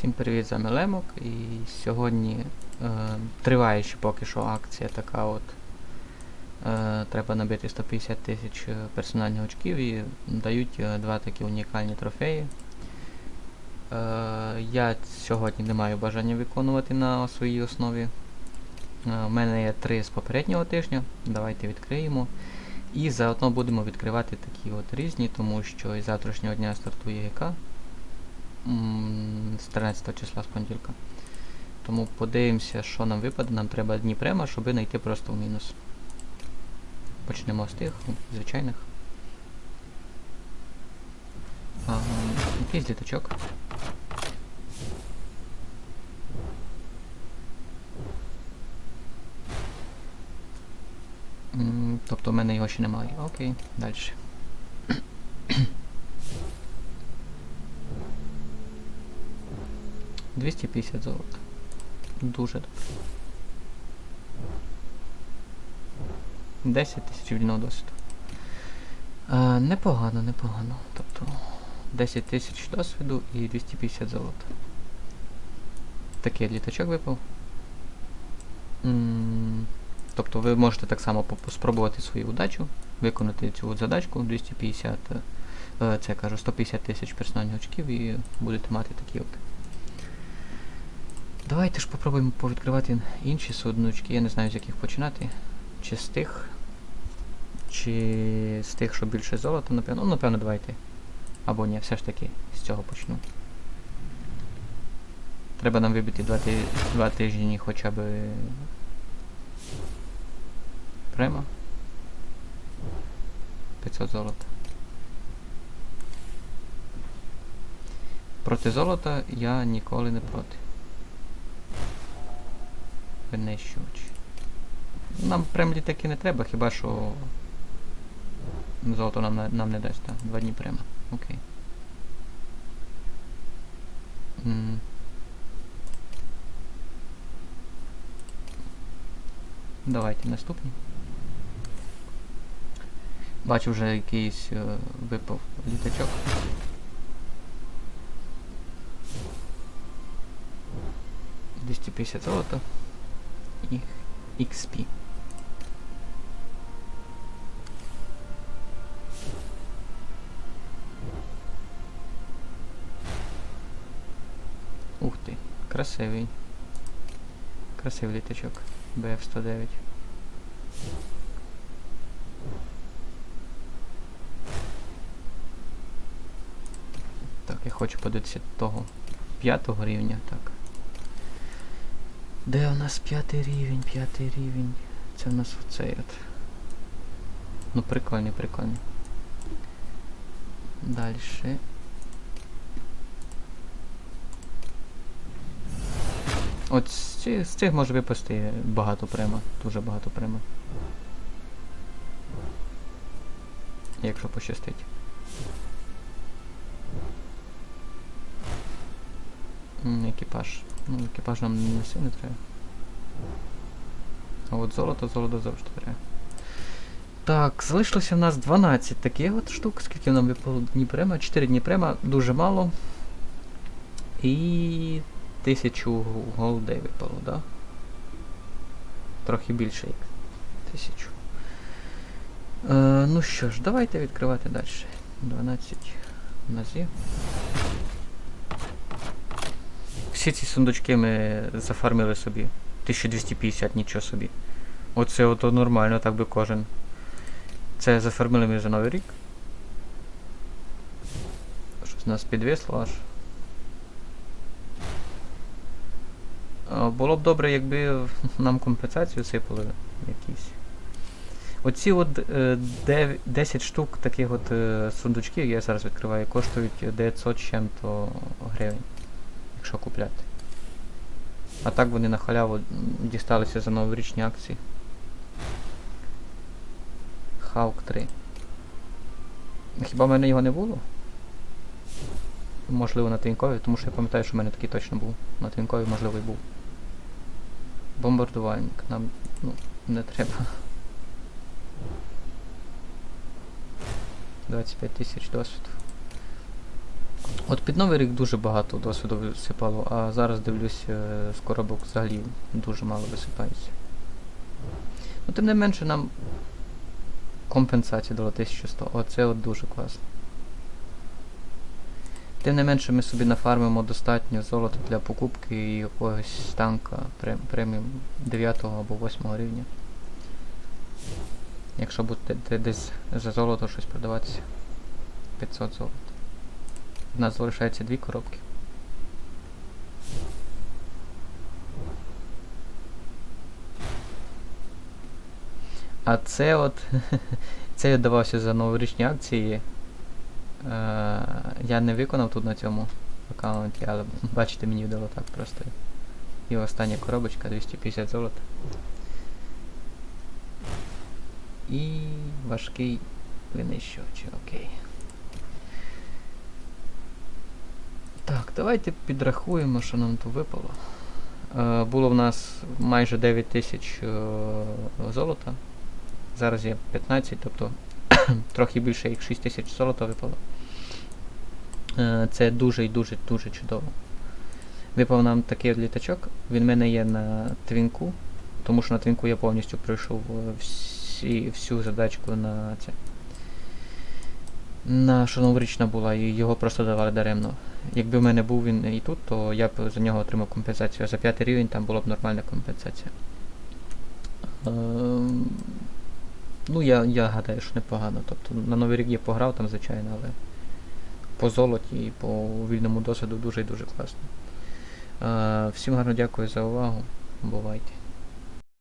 Всім привіт з Амелемок. І сьогодні е, триває ще поки що акція така от. Е, треба набити 150 тисяч персональних очків і дають е, два такі унікальні трофеї. Е, я сьогодні не маю бажання виконувати на своїй основі. Е, у мене є три з попереднього тижня. Давайте відкриємо. І заодно будемо відкривати такі от різні, тому що із завтрашнього дня стартує ГК з 13 числа з понеділка. Тому подивимося, що нам випаде. Нам треба дні према, щоб знайти просто в мінус. Почнемо з тих, звичайних. Ага, якийсь літачок. Тобто в мене його ще немає. Окей, далі. Двісті п'ятдесят золота. Дуже добре. 10 тисяч вільного досвіду. Е, непогано, непогано. Тобто 10 тисяч досвіду і 250 золота. Такий літачок випав. Тобто ви можете так само спробувати свою удачу, виконати цю задачку 250, е, це кажу, 150 тисяч персональних очків і будете мати такі от. Давайте ж попробуємо повідкривати інші судночки. Я не знаю з яких починати. Чи з тих, чи з тих, що більше золота, напевно. Ну, напевно, давайте. Або ні, все ж таки з цього почну. Треба нам вибити два, ти... два тижні хоча б према. 500 золота. Проти золота я ніколи не проти. Винищувач. Нам прям літаки не треба, хіба що золото нам, нам не дасть, так. Два дні прямо. Окей. М. Давайте наступні. Бачу вже якийсь е, випав літачок. Двісті п'ятдесят золота і XP. Ух ти, красивий. Красивий літачок. BF-109. Так, я хочу подивитися того п'ятого рівня, так. Де у нас п'ятий рівень, п'ятий рівень? Це у нас оцей от. Ну прикольний, прикольний. Дальше. От з, ці- з цих може випасти багато према. Дуже багато према. Якщо пощастить. Екіпаж. Ну, екіпаж нам не сильно треба. А от золото, золото завжди треба. Так, залишилося в нас 12 таких от штук. Скільки нам випало Дніпрема? 4 Дніпрема, дуже мало. І 1000 голдей випало, да? Трохи більше як 1000. Е, ну що ж, давайте відкривати далі. 12 у нас є. Всі ці сундучки ми зафармили собі. 1250, нічого собі. Оце ото нормально, так би кожен. Це зафармили ми за новий рік. Щось нас підвисло аж. Було б добре, якби нам компенсацію сипали якісь. Оці от е, дев- 10 штук таких от е, сундучків, я зараз відкриваю, коштують 900 з чим-то гривень, якщо купляти. А так вони на халяву дісталися за новорічні акції. Хаук 3. Хіба в мене його не було? Можливо на Тинькові, тому що я пам'ятаю, що в мене такий точно був. На Тинькові, можливо, і був. Бомбардувальник. Нам ну, не треба. 25 тисяч досвіду. От під Новий рік дуже багато досвіду висипало, а зараз дивлюсь, е, з коробок взагалі дуже мало висипається. Ну, тим не менше нам компенсація дала 1100. Оце от дуже класно. Тим не менше ми собі нафармимо достатньо золота для покупки якогось танка преміум 9 або 8 рівня. Якщо будете десь за золото щось продаватися. 500 золота. У нас залишається дві коробки. А це от. це я давався за новорічні акції. Е, я не виконав тут на цьому аккаунті, але бачите, мені вдало так просто. І остання коробочка 250 золота. І важкий винищувач, окей. Так, давайте підрахуємо, що нам тут випало. Е, було в нас майже 9 тисяч е, золота. Зараз є 15, тобто трохи більше як 6 тисяч золота випало. Е, це дуже і дуже дуже чудово. Випав нам такий літачок. Він в мене є на твінку, тому що на твінку я повністю пройшов е, всі, всю задачку на це. На що новорічна була, і його просто давали даремно. Якби в мене був він і тут, то я б за нього отримав компенсацію. А за п'ятий рівень там була б нормальна компенсація. Ем, ну, я, я гадаю, що непогано. Тобто на Новий рік я пограв там, звичайно, але по золоті і по вільному досвіду дуже і дуже класно. Е, всім гарно дякую за увагу. Бувайте.